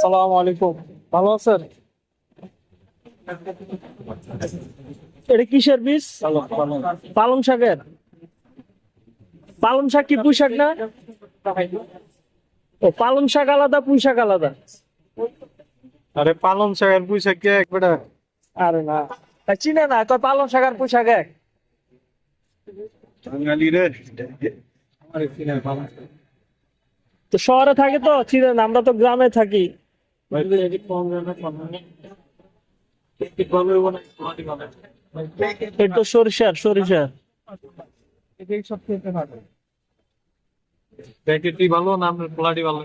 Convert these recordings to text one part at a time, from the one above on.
সালাম আলাইকুম। ভালো আছেন? এটা কিসের বীজ? পালং শাকের। পালং শাক কি পুঁই শাক না? ও পালং শাক আলাদা পুঁই শাক আলাদা। আরে পালং শাক আর পুঁই শাক কে একবারে আরে না। তা চিনে না তোর পালং শাক আর পুঁই শাক এক? বাঙালি রে। তো শহরে থাকে তো চিনে না আমরা তো গ্রামে থাকি। এটা সরিষার সরিষার। ভালো। না পোলাটি ভালো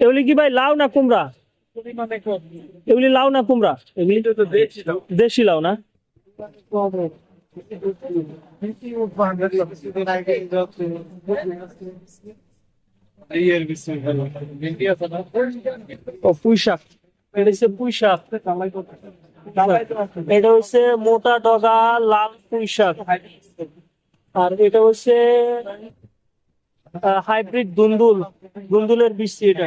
এগুলি কি ভাই লাউ না কুমড়া? এগুলি লাউ না কুমড়া? এগুলি দেশি লাউ। না? এটা হচ্ছে পুঁইশাক এটা হচ্ছে মোটা ডগা লাল পুঁই শাক। আর এটা হচ্ছে হাইব্রিড দুন্দুল। দুন্দুলের বৃষ্টি এটা।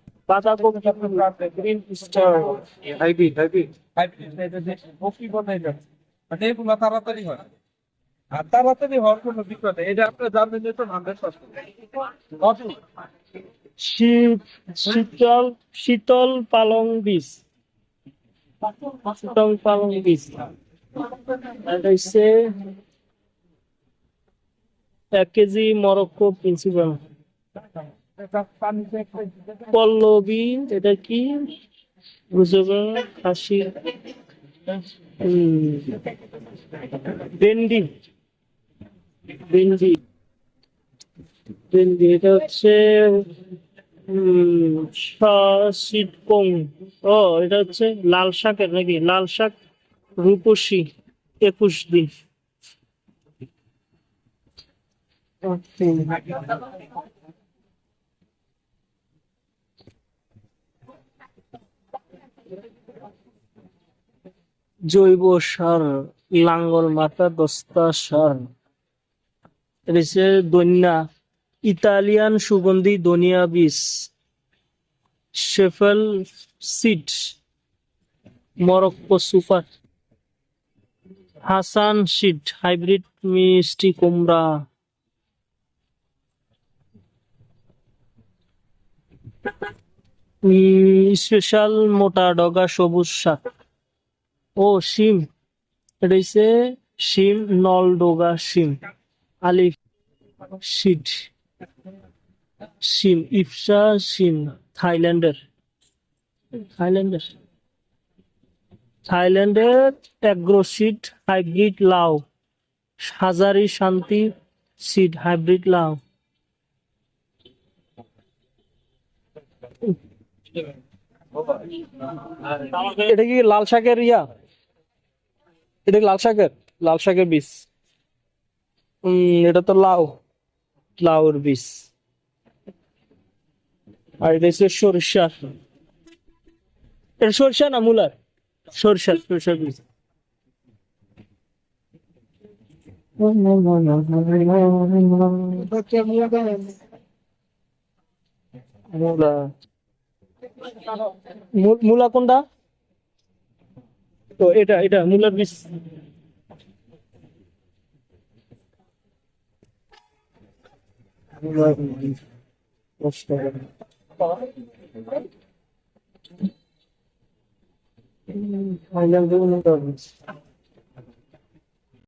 বাঁধাকপি গ্রিন স্টার হাইব্রিড হাইব্রিড মানে এগুলো তাড়াতাড়ি হয় আর তাড়াতাড়ি হওয়ার কোনো নেই এটা জানবেন তো শীতল শীতল পালং বীজ শীতল পালং বীজ এটা হচ্ছে এক কেজি মরক্কো প্রিন্সিপাল পল্লবী এটা কি? বুঝবে খাসি ভেন্ডি। ভেন্ডি। ভেন্ডি, এটা হচ্ছে শীতকং ও, এটা হচ্ছে লাল শাকের নাকি? লাল শাক রূপসী, একুশ দিন। জৈব সার, লাঙ্গল, মাথা দস্তা সার। হচ্ছে দন্যা, ইতালিয়ান সুগন্ধি দনিয়া বীজ, শেফেল seed Morocco super, Hasan seed, hybrid মিষ্টি কুমড়া। স্পেশাল মোটা ডগা সবুজ শাক। ও শিম। এটা হচ্ছে শিম নল ডোগা শিম। আলিফ শিট শিম ইফসা শিম, থাইল্যান্ডের। থাইল্যান্ডের। থাইল্যান্ডের অ্যাগ্রো সিড হাইব্রিড লাউ হাজারি শান্তি সিড হাইব্রিড লাউ এটা কি লাল শাকের ইয়া? এটা লাল শাকের? লাল শাকের বীজ। এটা তো লাউ। লাউর বীজ। আর এটা হচ্ছে সরিষার এটা সরিষা না মূলার? সরিষা সরিষার বীজ। মূলা। মূলা কোনটা? তো এটা এটা মূলার বীজ। ফাইনাল